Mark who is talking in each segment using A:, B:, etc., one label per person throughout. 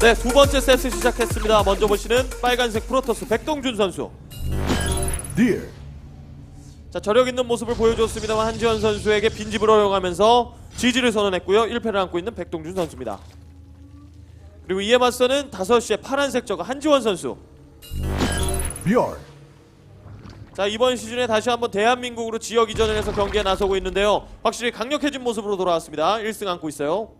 A: 네, 두 번째 세트 시작했습니다. 먼저 보시는 빨간색 프로토스 백동준 선수.
B: Deer.
A: 자, 저력 있는 모습을 보여줬습니다만 한지원 선수에게 빈집을 허용하면서 지지를 선언했고요. 1패를 안고 있는 백동준 선수입니다. 그리고 이에 맞서는 5시에 파란색 저거 한지원 선수.
B: Bjorn.
A: 자, 이번 시즌에 다시 한번 대한민국으로 지역 이전을 해서 경기에 나서고 있는데요. 확실히 강력해진 모습으로 돌아왔습니다. 1승 안고 있어요.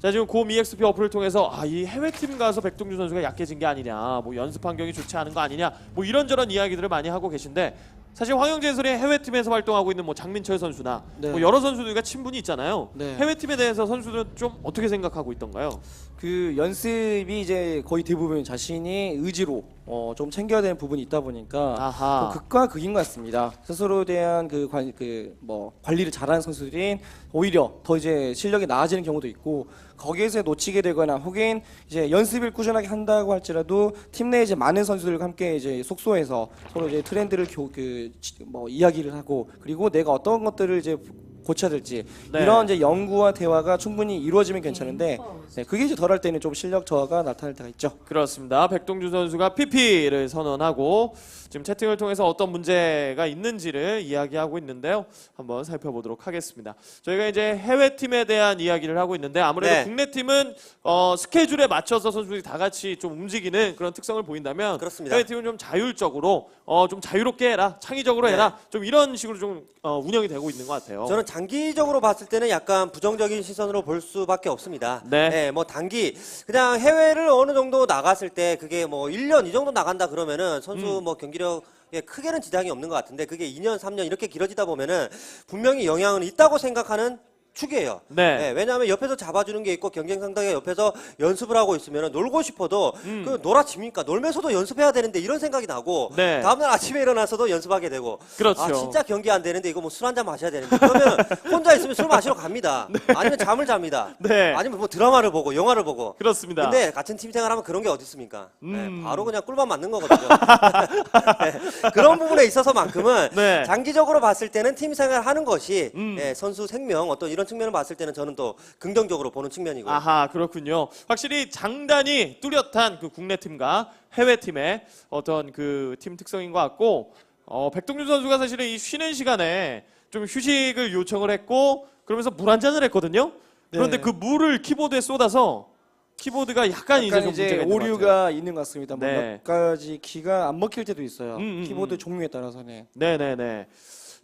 A: 자 지금 고 EXP 어플을 통해서 아 이 해외팀 가서 백동준 선수가 약해진 게 아니냐 뭐 연습 환경이 좋지 않은 거 아니냐 뭐 이런저런 이야기들을 많이 하고 계신데 사실 황영재 해설이 해외팀에서 활동하고 있는 뭐 장민철 선수나
C: 네.
A: 뭐 여러 선수들과 친분이 있잖아요
C: 네.
A: 해외팀에 대해서 선수들은 좀 어떻게 생각하고 있던가요?
C: 그 연습이 이제 거의 대부분 자신이 의지로 어, 좀 챙겨야 되는 부분이 있다 보니까
A: 아하.
C: 좀 극과 극인 것 같습니다. 스스로에 대한 그 관, 그 뭐 관리를 잘하는 선수들은 오히려 더 이제 실력이 나아지는 경우도 있고 거기에서 놓치게 되거나 혹은 이제 연습을 꾸준하게 한다고 할지라도 팀 내에 이제 많은 선수들과 함께 이제 속소해서 서로 이제 트렌드를 교, 그, 지- 뭐 이야기를 하고 그리고 내가 어떤 것들을 이제 고쳐야 될지
A: 네.
C: 이런 이제 연구와 대화가 충분히 이루어지면 괜찮은데 네, 그게 이제 덜 할 때는 좀 실력 저하가 나타날 때가 있죠.
A: 그렇습니다. 백동준 선수가 PP를 선언하고 지금 채팅을 통해서 어떤 문제가 있는지를 이야기하고 있는데요. 한번 살펴보도록 하겠습니다. 저희가 이제 해외 팀에 대한 이야기를 하고 있는데 아무래도
D: 네.
A: 국내 팀은 어, 스케줄에 맞춰서 선수들이 다 같이 좀 움직이는 그런 특성을 보인다면
D: 그렇습니다.
A: 해외 팀은 좀 자율적으로 어, 좀 자유롭게 해라, 창의적으로 해라, 좀 이런 식으로 좀 어, 운영이 되고 있는 것 같아요.
D: 저는 장기적으로 봤을 때는 약간 부정적인 시선으로 볼 수밖에 없습니다.
A: 네.
D: 뭐 단기 그냥 해외를 어느 정도 나갔을 때 그게 뭐 1년 이 정도 나간다 그러면은 선수
A: 음.
D: 뭐 경기력에 크게는 지장이 없는 것 같은데 그게 2년, 3년 이렇게 길어지다 보면은 분명히 영향은 있다고 생각하는 축이에요.
A: 네.
D: 왜냐하면 옆에서 잡아주는 게 있고 경쟁 상대가 옆에서 연습을 하고 있으면 놀고 싶어도
A: 음.
D: 그 놀아집니까? 놀면서도 연습해야 되는데 이런 생각이 나고
A: 네.
D: 다음날 아침에 일어나서도 연습하게 되고
A: 그렇죠.
D: 아 진짜 경기 안 되는데 이거 뭐 술 한 잔 마셔야 되는데 그러면 혼자 있으면 술 마시러 갑니다. 아니면 잠을 잡니다.
A: 네.
D: 아니면 뭐 드라마를 보고 영화를 보고.
A: 그렇습니다.
D: 근데 같은 팀 생활하면 그런 게 어디 있습니까?
A: 음.
D: 네, 바로 그냥 꿀밤 맞는 거거든요. 네, 그런 부분에 있어서만큼은
A: 네.
D: 장기적으로 봤을 때는 팀 생활 하는 것이
A: 음.
D: 예, 선수 생명 어떤 이런 측면을 봤을 때는 저는 또 긍정적으로 보는 측면이고요.
A: 아하 그렇군요. 확실히 장단이 뚜렷한 그 국내 팀과 해외 팀의 어떤 그 팀 특성인 것 같고 어, 백동준 선수가 사실은 이 쉬는 시간에 좀 휴식을 요청을 했고 그러면서 물 한 잔을 했거든요. 그런데
C: 네.
A: 그 물을 키보드에 쏟아서 키보드가 약간, 이제
C: 약간
A: 좀
C: 이제
A: 문제가 있는 것 같아요.
C: 오류가 있는 것 같습니다. 뭐
A: 네.
C: 몇 가지 키가 안 먹힐 때도 있어요.
A: 음, 음,
C: 키보드
A: 음.
C: 종류에 따라서는.
A: 네네네.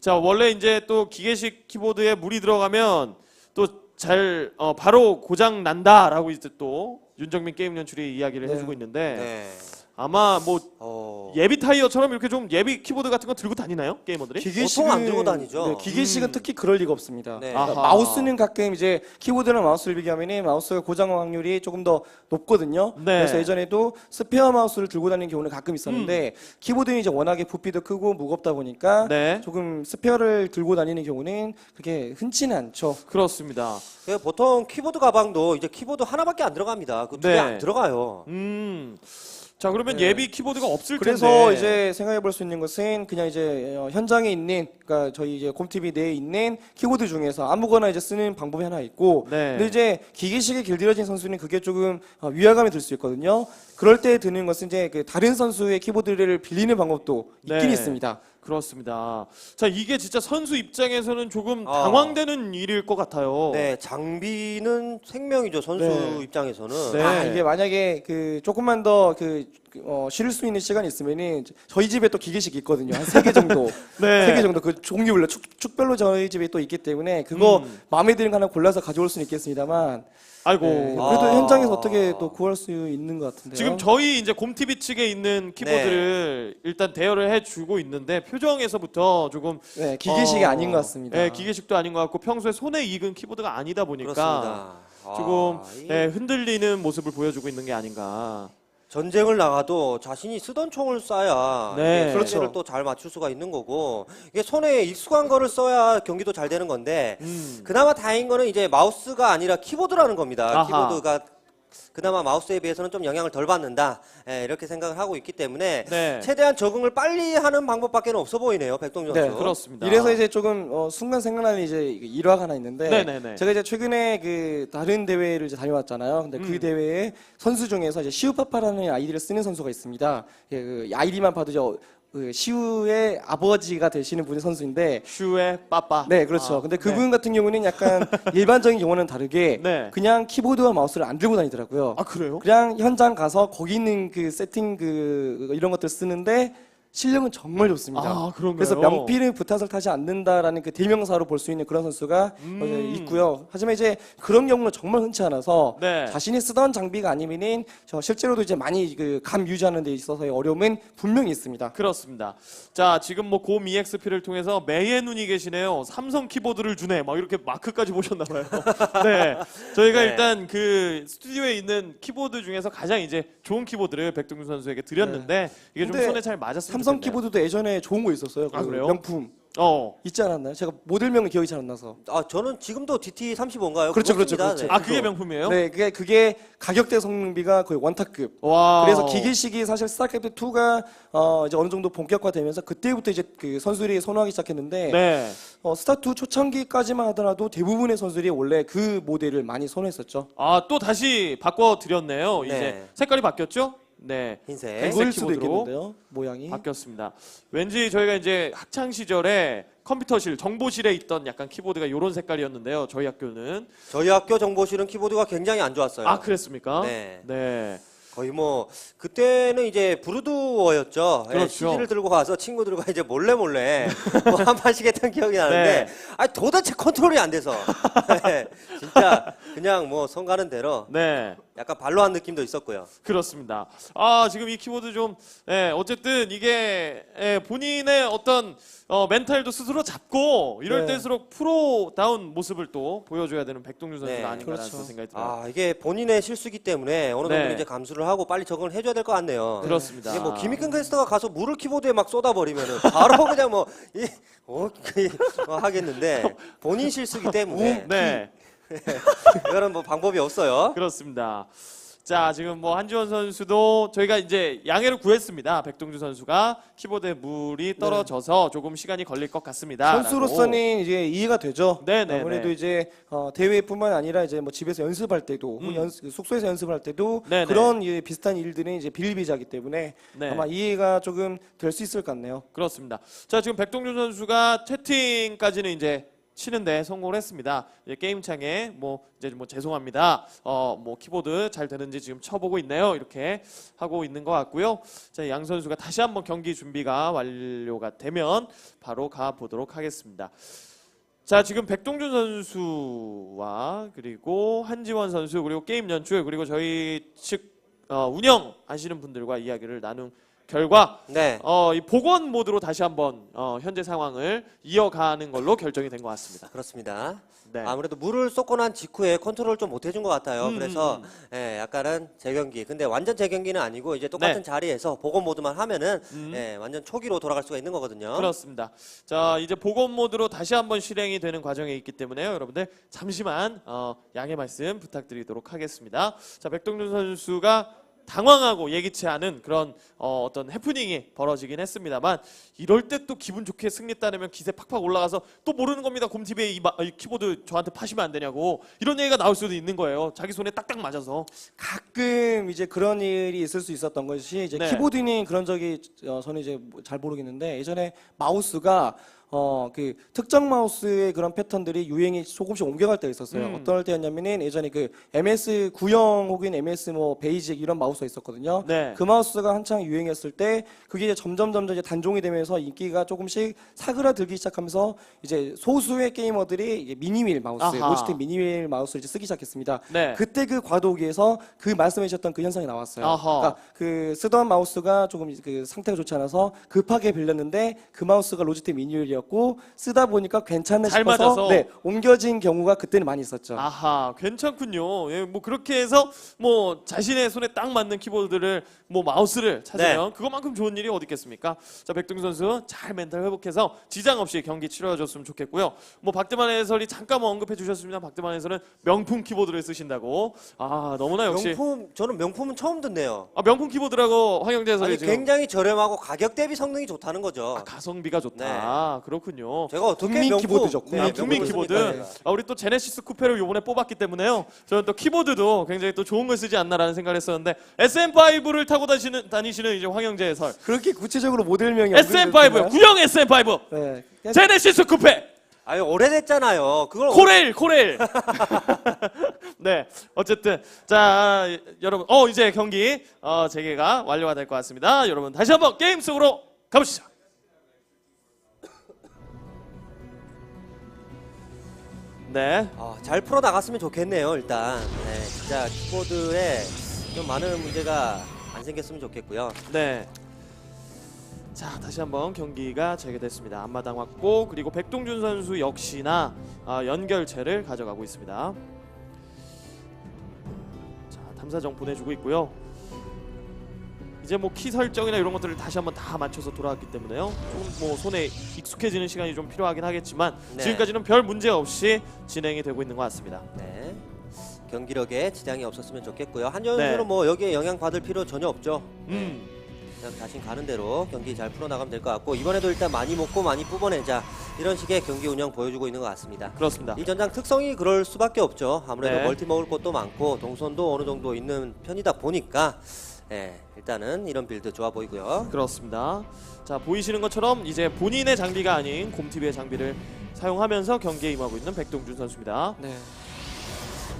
A: 자 원래 이제 또 기계식 키보드에 물이 들어가면 또잘 어, 바로 고장 난다라고 이제 또 윤정민 게임 연출이 이야기를
C: 네.
A: 해주고 있는데
D: 네.
A: 아마 뭐
D: 어,
A: 예비 타이어처럼 이렇게 좀 예비 키보드 같은 거 들고 다니나요 게이머들이?
D: 보통 안 들고 다니죠.
C: 네, 기계식은
A: 음.
C: 특히 그럴 리가 없습니다.
D: 네.
C: 그러니까
A: 아하.
C: 마우스는 가끔 이제 키보드랑 마우스를 비교하면 마우스가 고장 확률이 조금 더 높거든요.
A: 네.
C: 그래서 예전에도 스페어 마우스를 들고 다니는 경우는 가끔 있었는데 키보드는 이제 워낙에 부피도 크고 무겁다 보니까
A: 네
C: 조금 스페어를 들고 다니는 경우는 그렇게 흔치는 않죠.
A: 그렇습니다.
D: 예, 보통 키보드 가방도 이제 키보드 하나밖에 안 들어갑니다. 그 두 개
A: 네.
D: 안 들어가요.
A: 음. 자 그러면
C: 네.
A: 예비 키보드가 없을
C: 그래서
A: 텐데.
C: 이제 생각해 볼 수 있는 것은 그냥 이제 어, 현장에 있는 그러니까 저희 이제 곰TV 내에 있는 키보드 중에서 아무거나 이제 쓰는 방법이 하나 있고
A: 네.
C: 근데 이제 기계식에 길들여진 선수는 그게 조금 어, 위화감이 들 수 있거든요. 그럴 때 드는 것은 이제 그 다른 선수의 키보드를 빌리는 방법도 있긴
A: 네.
C: 있습니다.
A: 그렇습니다. 자 이게 진짜 선수 입장에서는 조금
D: 아.
A: 당황되는 일일 것 같아요.
D: 네, 장비는 생명이죠 선수
C: 네.
D: 입장에서는.
A: 네.
C: 아 이게 만약에 그 조금만 더그 어, 쉴 수 있는 시간이 있으면은 저희 집에 또 기계식 있거든요. 한 세 개 정도.
A: 네.
C: 세개 정도 그 종류별로 축, 축별로 저희 집에 또 있기 때문에 그거
A: 음.
C: 마음에 드는 거 하나 골라서 가져올 수는 있겠습니다만
A: 아이고.
C: 네, 그래도
D: 아.
C: 현장에서 어떻게 또 구할 수 있는 것 같은데요.
A: 지금 저희 이제 곰TV 측에 있는 키보드를 일단 대여를 해주고 있는데 표정에서부터 조금
C: 네, 기계식이
A: 어,
C: 아닌 것 같습니다.
A: 네, 기계식도 아닌 것 같고 평소에 손에 익은 키보드가 아니다 보니까
D: 그렇습니다.
A: 조금
D: 아, 이
A: 네, 흔들리는 모습을 보여주고 있는 게 아닌가.
D: 전쟁을 나가도 자신이 쓰던 총을 쏴야
A: 네.
D: 그렇죠.
C: 그렇죠.
D: 또잘 맞출 수가 있는 거고 이게 손에 익숙한 거를 써야 경기도 잘 되는 건데
A: 음.
D: 그나마 다행인 거는 이제 마우스가 아니라 키보드라는 겁니다.
A: 아하.
D: 키보드가 그나마 마우스에 비해서는 좀 영향을 덜 받는다. 예, 이렇게 생각을 하고 있기 때문에
A: 네.
D: 최대한 적응을 빨리 하는 방법밖에 없어 보이네요. 백동준 선수.
C: 네,
A: 그렇습니다.
C: 이래서 이제 조금 어, 순간 생각나는 이제 일화가 하나 있는데
A: 네네네.
C: 제가 이제 최근에 그 다른 대회를 이제 다녀왔잖아요. 근데
A: 음.
C: 그 대회에 선수 중에서 이제 시우파파라는 아이디를 쓰는 선수가 있습니다. 예, 그 아이디만 봐도 저 그 시우의 아버지가 되시는 분이 선수인데
A: 슈의 빠빠.
C: 네, 그렇죠.
A: 아,
C: 근데 그분 같은 경우는 약간 일반적인 경우는 다르게
A: 네.
C: 그냥 키보드와 마우스를 안 들고 다니더라고요.
A: 아 그래요?
C: 그냥 현장 가서 거기 있는 그 세팅 그 이런 것들 쓰는데 실력은 정말 좋습니다.
A: 아?
C: 그래서 명필은 부탄을 타지 않는다라는 그 대명사로 볼 수 있는 그런 선수가
A: 음.
C: 있고요. 하지만 이제 그런 경우는 정말 흔치 않아서
A: 네.
C: 자신이 쓰던 장비가 아니면은 저 실제로도 이제 많이 그 감 유지하는 데 있어서의 어려움은 분명히 있습니다.
A: 그렇습니다. 자, 지금 뭐 곰 EXP를 통해서 매의 눈이 계시네요. 삼성 키보드를 주네. 막 이렇게 마크까지 보셨나 봐요. 네. 저희가
D: 네.
A: 일단 그 스튜디오에 있는 키보드 중에서 가장 이제 좋은 키보드를 백동준 선수에게 드렸는데 이게 좀 손에 잘 맞았으면
C: 삼성
A: 좋겠네요.
C: 키보드도 예전에 좋은 거 있었어요.
A: 아,
C: 그
A: 그래요?
C: 명품
A: 어.
C: 있지 않았나요? 제가 모델명은 기억이 잘 안 나서.
D: 아, 저는 지금도 DT35인가요?
C: 그렇죠, 그렇죠, 그렇죠.
A: 아, 그게 명품이에요?
C: 네, 그게 그게 가격대 성능비가 거의 원탑급.
A: 와.
C: 그래서 기계식이 사실 스타크래프트 2가 어 이제 어느 정도 본격화되면서 그때부터 이제 그 선수들이 선호하기 시작했는데
A: 네.
C: 어 스타 2 초창기까지만 하더라도 대부분의 선수들이 원래 그 모델을 많이 선호했었죠.
A: 아, 또 다시 바꿔 드렸네요. 이제
D: 네.
A: 색깔이 바뀌었죠? 네.
D: 흰색.
A: 흰색 키보드로.
C: 모양이.
A: 바뀌었습니다. 왠지 저희가 이제 학창 시절에 컴퓨터실, 정보실에 있던 약간 키보드가 이런 색깔이었는데요. 저희 학교는
D: 저희 학교 정보실은 키보드가 굉장히 안 좋았어요.
A: 아 그랬습니까?
D: 네.
A: 네.
D: 거의 뭐 그때는 이제 브루드워였죠. 예,
A: 그렇죠.
D: CD를 들고 와서 친구들과 이제 몰래 몰래 뭐 한 판씩 했던 기억이 나는데
A: 네.
D: 아 도대체 컨트롤이 안 돼서 예, 진짜 그냥 뭐 손 가는 대로
A: 네.
D: 약간 발로 한 느낌도 있었고요.
A: 그렇습니다. 아 지금 이 키보드 좀 예, 어쨌든 이게 예, 본인의 어떤 어, 멘탈도 스스로 잡고 이럴
C: 네.
A: 때일수록 프로다운 모습을 또 보여줘야 되는 백동준 선수가
D: 네.
A: 아닌가라는
C: 그렇죠.
A: 생각이 들어요.
D: 아 이게 본인의 실수기 때문에 어느 정도
A: 네.
D: 이제 감수를 하고 빨리 적응을 해줘야 될 것 같네요.
A: 그렇습니다.
D: 이게 뭐 김익근 캐스터가 가서 물을 키보드에 막 쏟아버리면은 바로 그냥 뭐 이, 어, 그, 어, 하겠는데 본인 실수기 때문에
A: 네.
D: 이거는 뭐 방법이 없어요.
A: 그렇습니다. 자, 지금 뭐 한지원 선수도 저희가 이제 양해를 구했습니다. 백동준 선수가 키보드에 물이 떨어져서 조금 시간이 걸릴 것 같습니다.
C: 선수로서는 이제 이해가 되죠.
A: 네, 네,
C: 아무래도
A: 네.
C: 이제 어, 대회뿐만 아니라 이제 뭐 집에서 연습할 때도 혹은
A: 음.
C: 연- 숙소에서 연습할 때도
A: 네, 네.
C: 그런 예, 비슷한 일들은 이제 비일비재하기 때문에
A: 네.
C: 아마 이해가 조금 될 수 있을 것 같네요.
A: 그렇습니다. 자, 지금 백동준 선수가 채팅까지는 이제 치는데 성공을 했습니다. 게임창에 뭐 이제 뭐 죄송합니다. 어, 뭐 키보드 잘 되는지 지금 쳐보고 있네요. 이렇게 하고 있는 것 같고요. 자, 양 선수가 다시 한번 경기 준비가 완료가 되면 바로 가 보도록 하겠습니다. 자, 지금 백동준 선수와 그리고 한지원 선수 그리고 게임 연출 그리고 저희 측 어, 운영하시는 분들과 이야기를 나눈 결과
D: 네.
A: 어, 이 복원 모드로 다시 한번 어, 현재 상황을 이어가는 걸로 결정이 된 것 같습니다.
D: 그렇습니다.
A: 네.
D: 아무래도 물을 쏟고 난 직후에 컨트롤 좀 못 해준 것 같아요.
A: 음,
D: 그래서
A: 음.
D: 예, 약간은 재경기. 근데 완전 재경기는 아니고 이제 똑같은
A: 네.
D: 자리에서 복원 모드만 하면은
A: 음.
D: 예, 완전 초기로 돌아갈 수가 있는 거거든요.
A: 그렇습니다. 자, 이제 복원 모드로 다시 한번 실행이 되는 과정에 있기 때문에요. 여러분들 잠시만 어, 양해 말씀 부탁드리도록 하겠습니다. 자, 백동준 선수가 당황하고 예기치 않은 그런 어, 어떤 해프닝이 벌어지긴 했습니다만 이럴 때 또 기분 좋게 승리 따내면 기세 팍팍 올라가서 또 모르는 겁니다. 곰TV에 이, 마- 이 키보드 저한테 파시면 안 되냐고 이런 얘기가 나올 수도 있는 거예요. 자기 손에 딱딱 맞아서.
C: 가끔 이제 그런 일이 있을 수 있었던 것이 이제
A: 네.
C: 키보드는 그런 적이 어, 저는 이제 뭐잘 모르겠는데 예전에 마우스가 어 그 특정 마우스의 그런 패턴들이 유행이 조금씩 옮겨갈 때가 있었어요.
A: 음.
C: 어떨 때였냐면은 예전에 그 MS 구형 혹은 MS 뭐 베이직 이런 마우스가 있었거든요.
A: 네.
C: 그 마우스가 한창 유행했을 때 그게 이제 점점 점점 이제 단종이 되면서 인기가 조금씩 사그라들기 시작하면서 이제 소수의 게이머들이 이제 미니밀 마우스,
A: 아하.
C: 로지텍 미니밀 마우스를 이제 쓰기 시작했습니다.
A: 네.
C: 그때 그 과도기에서 그 말씀해 주셨던 그 현상이 나왔어요.
A: 아하.
C: 그러니까 그 쓰던 마우스가 조금 그 상태가 좋지 않아서 급하게 빌렸는데 그 마우스가 로지텍 미니율이었고 기술이었고 쓰다 보니까 괜찮네
A: 잘
C: 싶어서
A: 맞아서.
C: 네, 옮겨진 경우가 그때는 많이 있었죠.
A: 아하, 괜찮군요. 예, 뭐 그렇게 해서 뭐 자신의 손에 딱 맞는 키보드를 뭐 마우스를 찾으면 그것만큼 좋은 일이 어디 있겠습니까? 자, 백동 선수 잘 멘탈 회복해서 지장 없이 경기 치러줬으면 좋겠고요. 뭐 박대만 해설이 잠깐 뭐 언급해 주셨습니다. 박대만 해설은 명품 키보드를 쓰신다고. 아, 너무나 역시
D: 명품 저는 명품은 처음 듣네요.
A: 아, 명품 키보드라고 황영재 해설이
D: 아니,
A: 지금
D: 굉장히 저렴하고 가격 대비 성능이 좋다는 거죠.
A: 아, 가성비가 좋다. 그렇군요.
D: 제가 어떻게
C: 국민
D: 명품,
C: 키보드죠,
D: 네,
C: 국민
A: 아, 국민
D: 명품을
A: 키보드.
D: 제가.
A: 아, 우리 또 제네시스 쿠페를 요번에 뽑았기 때문에요. 저는 또 키보드도 굉장히 또 좋은 걸 쓰지 않나라는 생각을 했었는데 SM5를 타고 다니시는 다니시는 이제 황영재 해설.
C: 그렇게 구체적으로 모델명이
A: SM5요. 구형 SM5.
C: 네. 그냥
A: 제네시스 쿠페.
D: 아유 오래됐잖아요. 그걸
A: 코레일 코레일. 네. 어쨌든 자 여러분 어 이제 경기 어 재개가 완료가 될 것 같습니다. 여러분 다시 한번 게임 속으로 가보시죠. 네.
D: 아, 잘 풀어 나갔으면 좋겠네요. 일단 네, 진짜 키보드에 좀 많은 문제가 안 생겼으면 좋겠고요.
A: 네. 자 다시 한번 경기가 재개됐습니다. 앞마당 왔고 그리고 백동준 선수 역시나 아, 연결체를 가져가고 있습니다. 자 탐사정 보내주고 있고요. 이제 뭐 키 설정이나 이런 것들을 다시 한번 다 맞춰서 돌아왔기 때문에요. 조금 뭐 손에 익숙해지는 시간이 좀 필요하긴 하겠지만
D: 네.
A: 지금까지는 별 문제 없이 진행이 되고 있는 것 같습니다.
D: 네. 경기력에 지장이 없었으면 좋겠고요. 한현
A: 네.
D: 선수는 뭐 여기에 영향 받을 필요 전혀 없죠.
A: 음.
D: 그냥 자신 가는 대로 경기 잘 풀어 나가면 될 것 같고 이번에도 일단 많이 먹고 많이 뽑아내자 이런 식의 경기 운영 보여주고 있는 것 같습니다.
A: 그렇습니다.
D: 이 전장 특성이 그럴 수밖에 없죠. 아무래도
A: 네.
D: 멀티 먹을 곳도 많고 동선도 어느 정도 있는 편이다 보니까 예, 일단은 이런 빌드 좋아 보이고요.
A: 그렇습니다. 자 보이시는 것처럼 이제 본인의 장비가 아닌 곰TV의 장비를 사용하면서 경기에 임하고 있는 백동준 선수입니다.
C: 네.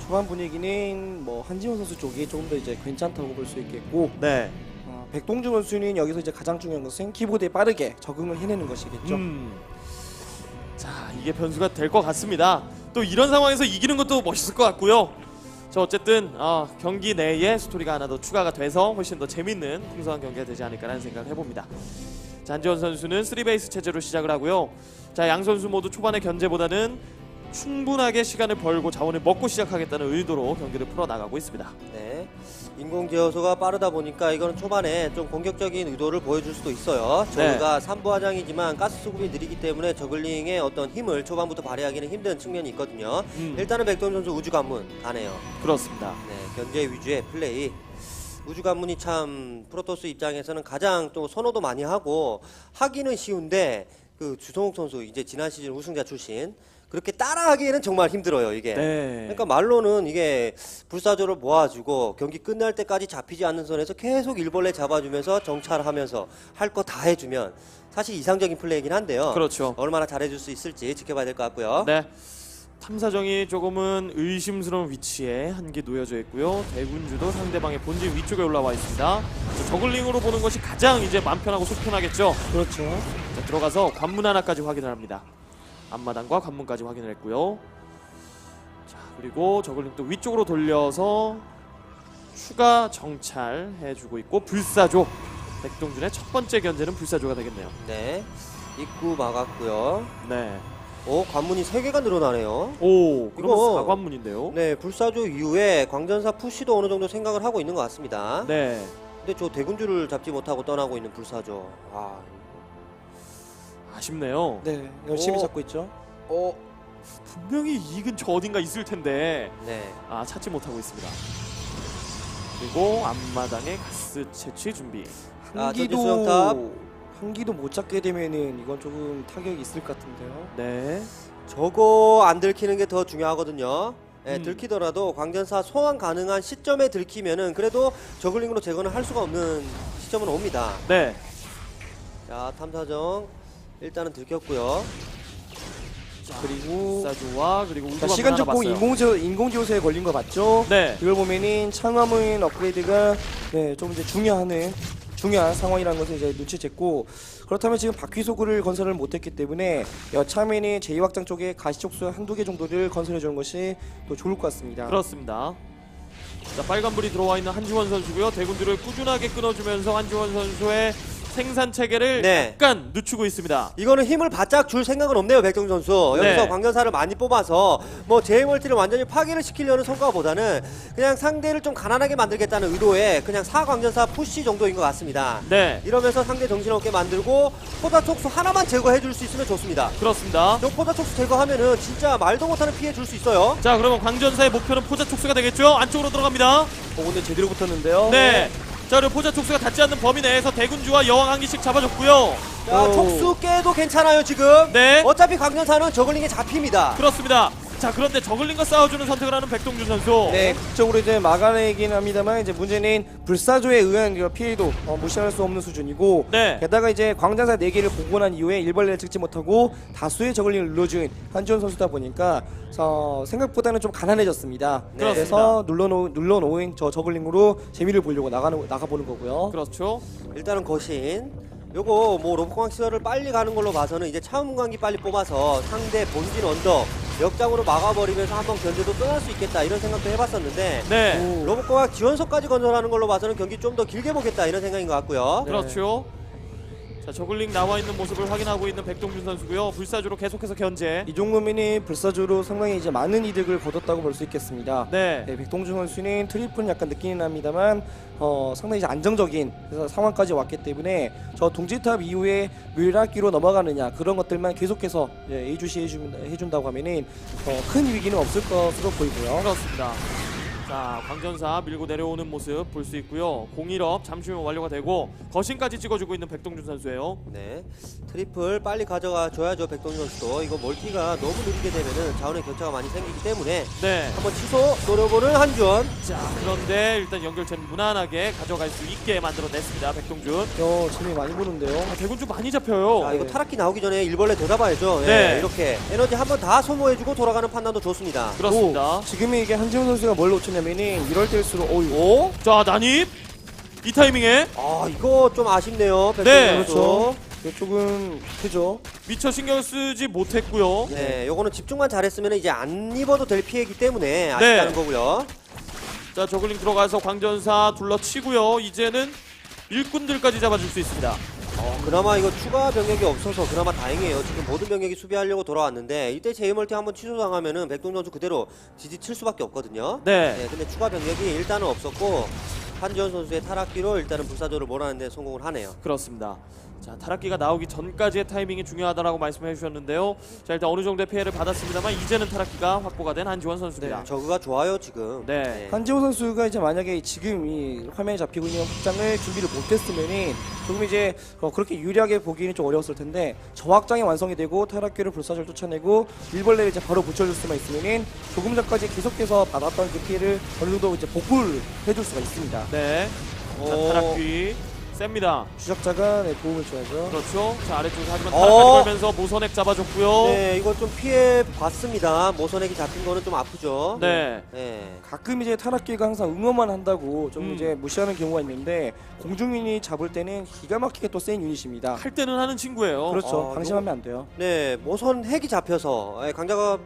C: 초반 분위기는 뭐 한지원 선수 쪽이 조금 더 이제 괜찮다고 볼 수 있겠고
A: 네.
C: 어, 백동준 선수는 여기서 이제 가장 중요한 것은 키보드에 빠르게 적응을 해내는 것이겠죠.
A: 음. 자 이게 변수가 될 것 같습니다. 또 이런 상황에서 이기는 것도 멋있을 것 같고요. 자 어쨌든 아, 경기 내에 스토리가 하나 더 추가가 돼서 훨씬 더 재밌는 풍성한 경기가 되지 않을까라는 생각을 해봅니다. 자, 한지원 선수는 3베이스 체제로 시작을 하고요. 자, 양 선수 모두 초반의 견제보다는 충분하게 시간을 벌고 자원을 먹고 시작하겠다는 의도로 경기를 풀어 나가고 있습니다.
D: 네. 인공 제어소가 빠르다 보니까 이거는 초반에 좀 공격적인 의도를 보여줄 수도 있어요.
A: 네.
D: 저희가 3부 화장이지만 가스 수급이 느리기 때문에 저글링의 어떤 힘을 초반부터 발휘하기는 힘든 측면이 있거든요.
A: 음.
D: 일단은 백돈 선수 우주 관문 가네요.
A: 그렇습니다.
D: 네, 견제 위주의 플레이. 우주 관문이 참 프로토스 입장에서는 가장 또 선호도 많이 하고 하기는 쉬운데 그 주성욱 선수 이제 지난 시즌 우승자 출신 그렇게 따라하기에는 정말 힘들어요 이게.
A: 네.
D: 그러니까 말로는 이게 불사조를 모아주고 경기 끝날 때까지 잡히지 않는 선에서 계속 일벌레 잡아주면서 정찰하면서 할 거 다 해주면 사실 이상적인 플레이긴 한데요.
A: 그렇죠.
D: 얼마나 잘해줄 수 있을지 지켜봐야 될 것 같고요.
A: 네. 탐사정이 조금은 의심스러운 위치에 한 개 놓여져 있고요. 대군주도 상대방의 본진 위쪽에 올라와 있습니다. 자, 저글링으로 보는 것이 가장 이제 맘 편하고 속 편하겠죠.
C: 그렇죠.
A: 자, 들어가서 관문 하나까지 확인을 합니다. 앞마당과 관문까지 확인을 했고요. 자, 그리고 저글링 또 위쪽으로 돌려서 추가 정찰해주고 있고 불사조 백동준의 첫 번째 견제는 불사조가 되겠네요.
D: 네, 입구 막았고요.
A: 네.
D: 오 관문이 세 개가 늘어나네요.
A: 오, 그럼
D: 이거-
A: 사관문인데요.
D: 네, 불사조 이후에 광전사 푸시도 어느 정도 생각을 하고 있는 것 같습니다.
A: 네.
D: 근데 저 대군주를 잡지 못하고 떠나고 있는 불사조. 아,
A: 아쉽네요.
C: 네, 열심히
D: 오.
C: 잡고 있죠.
D: 어,
A: 분명히 이익은 저 어딘가 있을 텐데
D: 네,
A: 아 찾지 못하고 있습니다. 그리고 앞마당에 가스 채취 준비.
D: 아,
C: 한기도
D: 전지 수영탑.
C: 한기도 못 잡게 되면은 이건 조금 타격이 있을 것 같은데요.
A: 네.
D: 저거 안 들키는 게 더 중요하거든요. 네,
A: 음.
D: 들키더라도 광전사 소환 가능한 시점에 들키면은 그래도 저글링으로 제거는 할 수가 없는 시점은 옵니다.
A: 네.
D: 자, 탐사정 일단은 들켰고요.
C: 그리고
A: 사조와 그리고
C: 자,
A: 우주가
C: 시간
A: 봤어요.
C: 인공지어 인공지어소에 걸린 거 맞죠?
A: 네.
C: 이걸 보면은 창화문 업그레이드가 네, 좀 이제 중요한 중요한 상황이라는 것을 이제 눈치챘고 그렇다면 지금 바퀴소구를 건설을 못했기 때문에 여차면이 제2확장 쪽에 가시촉수 한두 개 정도를 건설해 주는 것이 또 좋을 것 같습니다.
A: 그렇습니다. 자 빨간불이 들어와 있는 한지원 선수고요. 대군들을 꾸준하게 끊어주면서 한지원 선수의 생산 체계를
D: 네.
A: 약간 늦추고 있습니다.
D: 이거는 힘을 바짝 줄 생각은 없네요 백동 선수 여기서
A: 네.
D: 광전사를 많이 뽑아서 뭐 제이멀티를 완전히 파괴를 시키려는 성과보다는 그냥 상대를 좀 가난하게 만들겠다는 의도에 그냥 사광전사 푸시 정도인 것 같습니다
A: 네,
D: 이러면서 상대 정신없게 만들고 포자 촉수 하나만 제거해 줄 수 있으면 좋습니다
A: 그렇습니다.
D: 저 포자 촉수 제거하면은 진짜 말도 못하는 피해 줄 수 있어요
A: 자, 그러면 광전사의 목표는 포자 촉수가 되겠죠? 안쪽으로 들어갑니다.
C: 어, 근데 제대로 붙었는데요.
A: 네. 자, 그리고 포자 촉수가 닿지 않는 범위 내에서 대군주와 여왕 한 기씩 잡아줬고요.
D: 자
C: 오.
D: 촉수 깨도 괜찮아요 지금
A: 네.
D: 어차피 광전사는 저글링에 잡힙니다
A: 그렇습니다. 자, 그런데 저글링과 싸워주는 선택을 하는 백동준 선수.
C: 네, 극적으로 이제 막아내긴 합니다만 이제 문제는 불사조에 의한 그 피해도 어, 무시할 수 없는 수준이고
A: 네.
C: 게다가 이제 광장사 4개를 복원한 이후에 일벌레를 찍지 못하고 다수의 저글링을 눌러준 한지원 선수다 보니까 어, 생각보다는 좀 가난해졌습니다.
A: 네.
C: 그래서 눌러놓은, 눌러놓은 저 저글링으로 재미를 보려고 나가는, 나가보는 거고요.
A: 그렇죠.
D: 일단은 거신 요거 뭐 로봇광 시설을 빨리 가는 걸로 봐서는 이제 차음광기 빨리 뽑아서 상대 본진 언덕 역장으로 막아버리면서 한번 견제도 떠날 수 있겠다 이런 생각도 해봤었는데
A: 네.
C: 오.
D: 로봇광 지원석까지 건설하는 걸로 봐서는 경기 좀 더 길게 보겠다 이런 생각인 것 같고요.
A: 그렇죠. 자, 저글링 나와 있는 모습을 확인하고 있는 백동준 선수고요. 불사조로 계속해서 견제.
C: 이 정도면이 불사조로 상당히 이제 많은 이득을 거뒀다고 볼 수 있겠습니다.
A: 네.
C: 네, 백동준 선수는 트리플은 약간 느끼는 합니다만 어, 상당히 이제 안정적인 그래서 상황까지 왔기 때문에 저 동지탑 이후에 뮤라기로 넘어가느냐 그런 것들만 계속해서 이제 예주시 해준, 해준다고 하면은 어, 큰 위기는 없을 것으로 보이고요.
A: 그렇습니다. 자, 광전사 밀고 내려오는 모습 볼 수 있고요. 공일업 잠시 후면 완료가 되고 거신까지 찍어주고 있는 백동준 선수예요.
D: 네, 트리플 빨리 가져가 줘야죠 백동희 선수도 이거 멀티가 너무 느리게 되면은 자원의 격차가 많이 생기기 때문에
A: 네.
D: 한번 취소 노려보는 한준.
A: 자, 그런데 일단 연결체는 무난하게 가져갈 수 있게 만들어냈습니다. 백동준.
C: 어, 재미 많이 보는데요.
A: 아, 대군주 많이 잡혀요.
D: 자, 이거
C: 네.
D: 타락기 나오기 전에 일벌레 되잡아야죠. 예,
A: 네.
D: 이렇게 에너지 한번 다 소모해주고 돌아가는 판단도 좋습니다.
A: 그렇습니다.
C: 또 지금 이게 한지훈 선수가 뭘 놓쳤냐면 은 이럴 때일수록 어이
D: 오?
A: 자, 난입. 이 타이밍에
D: 아 이거 좀 아쉽네요.
A: 네.
C: 그렇죠. 조금 크죠.
A: 미처 신경 쓰지 못했고요.
D: 네, 요거는 집중만 잘했으면 이제 안 입어도 될 피해이기 때문에 아쉽다는
A: 네.
D: 거고요.
A: 자, 저글링 들어가서 광전사 둘러치고요. 이제는 일꾼들까지 잡아줄 수 있습니다.
D: 어, 그나마 이거 추가 병력이 없어서 그나마 다행이에요. 지금 모든 병력이 수비하려고 돌아왔는데 이때 제이멀티 한번 취소당하면은 백동 선수 그대로 지지칠 수밖에 없거든요.
A: 네.
D: 네, 근데 추가 병력이 일단은 없었고 한지원 선수의 타락기로 일단은 불사조를 몰아내는 데 성공을 하네요.
A: 그렇습니다. 자, 타락기가 나오기 전까지의 타이밍이 중요하다라고 말씀해 주셨는데요. 자, 일단 어느 정도의 피해를 받았습니다만 이제는 타락기가 확보가 된 한지원 선수입니다.
D: 저그가 좋아요 지금.
A: 네.
C: 한지호 선수가 이제 만약에 지금 이 화면에 잡히고 있는 확장을 준비를 못했으면은 조금 이제 어, 그렇게 유리하게 보기는 좀 어려웠을 텐데 저 확장이 완성이 되고 타락기를 불사절 쫓아내고 일벌레를 이제 바로 붙여줄 수만 있으면은 조금 전까지 계속해서 받았던 그 피해를 어느 정도 이제 복구를 해줄 수가 있습니다.
A: 네. 자,
D: 오.
A: 타락기 셉니다.
C: 추적자가 네, 도움을 줘야죠.
A: 그렇죠. 자, 아래쪽에서 하지만
D: 어.
A: 타락까지 걸면서 모선액 잡아줬고요.
D: 네, 이거 좀 피해 봤습니다. 모선액이 잡힌 거는 좀 아프죠.
A: 네.
D: 네.
C: 가끔 이제 타락기가 항상 응원만 한다고 좀
A: 음.
C: 이제 무시하는 경우가 있는데 공중윤이 잡을 때는 기가 막히게 또 센 유닛입니다.
A: 할 때는 하는 친구예요.
C: 그렇죠.
D: 아,
C: 방심하면 안 돼요.
D: 네, 모선 핵이 잡혀서 예, 강자과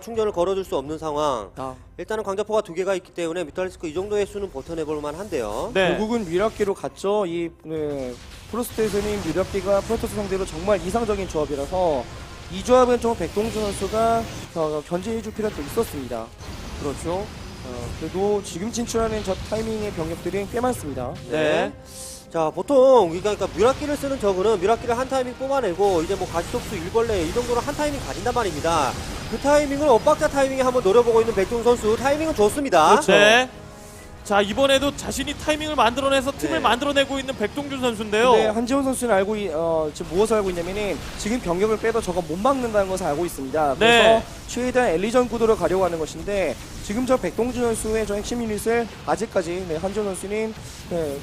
D: 충전을 걸어줄 수 없는 상황.
C: 아,
D: 일단은 강자포가 두 개가 있기 때문에 뮤탈리스크 이 정도의 수는 버텨내볼 만한데요.
A: 네.
C: 결국은 미라키로 갔죠. 이 네, 프로스트에서는 미라키가 프로토스 상대로 정말 이상적인 조합이라서 이 조합은 좀 백동준 선수가 어, 견제해줄 필요가 있었습니다.
A: 그렇죠.
C: 어, 그래도 지금 진출하는 저 타이밍의 병력들이 꽤 많습니다.
A: 네.
D: 자, 보통 우리가 그러니까 뮤라키를 쓰는 적은 뮤라키를 한 타이밍 뽑아내고 이제 뭐 가시독수 일벌레 이 정도로 한 타이밍 가진단 말입니다. 그 타이밍을 엇박자 타이밍에 한번 노려보고 있는 백종 선수 타이밍은 좋습니다.
C: 그렇죠.
A: 네. 자, 이번에도 자신이 타이밍을 만들어내서 팀을
D: 네.
A: 만들어내고 있는 백동준 선수인데요.
C: 근데 한지원 선수는 알고 있- 어, 지금 무엇을 알고 있냐면은 지금 병력을 빼도 저거 못 막는다는 것을 알고 있습니다. 그래서
A: 네.
C: 최대한 엘리전 구도로 가려고 하는 것인데 지금 저 백동준 선수의 저 핵심 유닛을 아직까지 네, 한지원 선수는 네,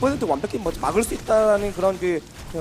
C: 100% 완벽히 뭐 막을 수 있다는 그런 그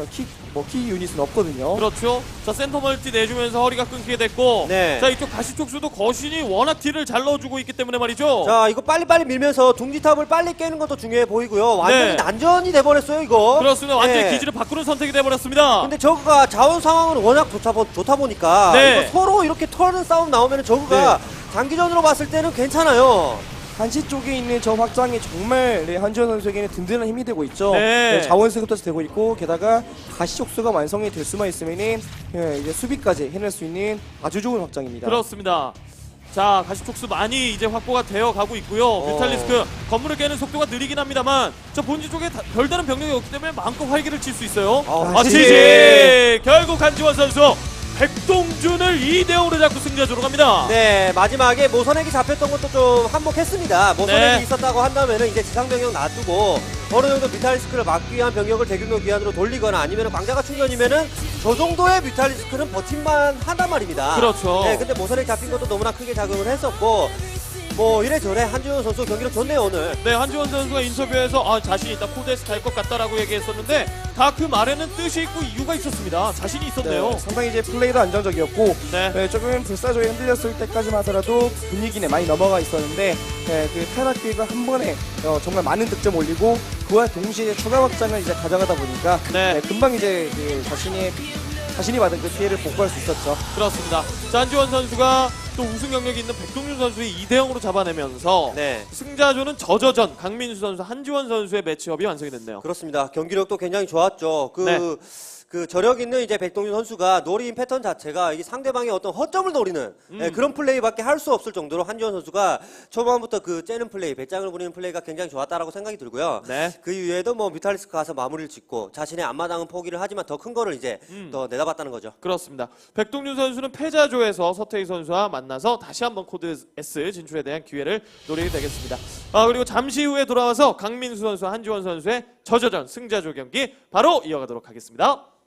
C: 키 뭐 키 유닛은 없거든요.
A: 그렇죠. 자 센터 멀티 내주면서 허리가 끊기게 됐고,
D: 네.
A: 자 이쪽 가시 촉수도 거신이 워낙 딜을 잘 넣어주고 있기 때문에 말이죠.
D: 자, 이거 빨리빨리 밀면서 둥지탑을 빨리 깨는 것도 중요해 보이고요. 완전히
A: 네.
D: 난전이 돼버렸어요, 이거.
A: 그렇습니다. 완전히
D: 네.
A: 기지를 바꾸는 선택이 돼버렸습니다.
D: 근데 저그가 자원 상황은 워낙 좋다, 보, 좋다 보니까
A: 네.
D: 이거 서로 이렇게 털는 싸움 나오면 저그가 장기전으로 봤을 때는 괜찮아요.
C: 한시 쪽에 있는 저 확장이 정말 네, 한지원 선수에게는 든든한 힘이 되고 있죠.
A: 네.
C: 자원 수급도 되고 있고 게다가 가시 촉수가 완성이 될 수만 있으면은 예, 이제 수비까지 해낼 수 있는 아주 좋은 확장입니다.
A: 그렇습니다. 자 가시촉수 많이 이제 확보가 되어 가고 있고요. 뮤탈리스크 건물을 깨는 속도가 느리긴 합니다만 저 본지 쪽에 다- 별다른 병력이 없기 때문에 마음껏 활기를 칠 수 있어요.
D: 어,
A: 아,
C: 지지!
A: 지지! 결국 한지원 선수 백동준을 2대 5로 잡고 승자조로 갑니다.
D: 네, 마지막에 모선액이 잡혔던 것도 좀 한몫했습니다. 모선액이
A: 네.
D: 있었다고 한다면은 이제 지상 병력 놔두고 어느 정도 뮤탈리스크를 막기 위한 병력을 대규모 기한으로 돌리거나 아니면 광자가 충전이면은 저 정도의 뮤탈리스크는 버틴만 한단 말입니다.
A: 그렇죠.
D: 네, 근데 모선액 잡힌 것도 너무나 크게 작용을 했었고 뭐 이래저래 한지훈 선수 경기를 좋네요 오늘.
A: 네, 한지원 선수가 인터뷰에서 아, 자신 있다, 코데스 갈것 같다라고 얘기했었는데 다 그 말에는 뜻이 있고 이유가 있었습니다. 자신이 있었네요.
C: 네, 상당히 이제 플레이도 안정적이었고
A: 네.
C: 네, 조금 불사조에 흔들렸을 때까지만 하더라도 분위기는 많이 넘어가 있었는데 네, 그 타락 기획을 한 번에 어, 정말 많은 득점 올리고 그와 동시에 추가 확장을 이제 가져가다 보니까
A: 네.
C: 네, 금방 이제 그 자신이 자신이 받은 그 피해를 복구할 수 있었죠.
A: 그렇습니다. 자, 한지원 선수가 또 우승 경력이 있는 백동준 선수의 2대 0으로 잡아내면서
D: 네.
A: 승자조는 저저전 강민수 선수, 한지원 선수의 매치업이 완성이 됐네요.
D: 그렇습니다. 경기력도 굉장히 좋았죠. 그,
A: 네.
D: 그 저력 있는 이제 백동준 선수가 노린 패턴 자체가 이게 상대방의 어떤 허점을 노리는
A: 음.
D: 예, 그런 플레이밖에 할 수 없을 정도로 한지원 선수가 초반부터 그 째는 플레이, 배짱을 부리는 플레이가 굉장히 좋았다라고 생각이 들고요.
A: 네.
D: 그 이후에도 뭐 뮤탈리스크 가서 마무리를 짓고 자신의 앞마당은 포기를 하지만 더 큰 거를 이제
A: 음.
D: 더 내다봤다는 거죠.
A: 그렇습니다. 백동준 선수는 패자조에서 서태희 선수와 만나서 다시 한번 코드 S 진출에 대한 기회를 노리게 되겠습니다. 아, 그리고 잠시 후에 돌아와서 강민수 선수와 한지원 선수의 저저전 승자조 경기 바로 이어가도록 하겠습니다.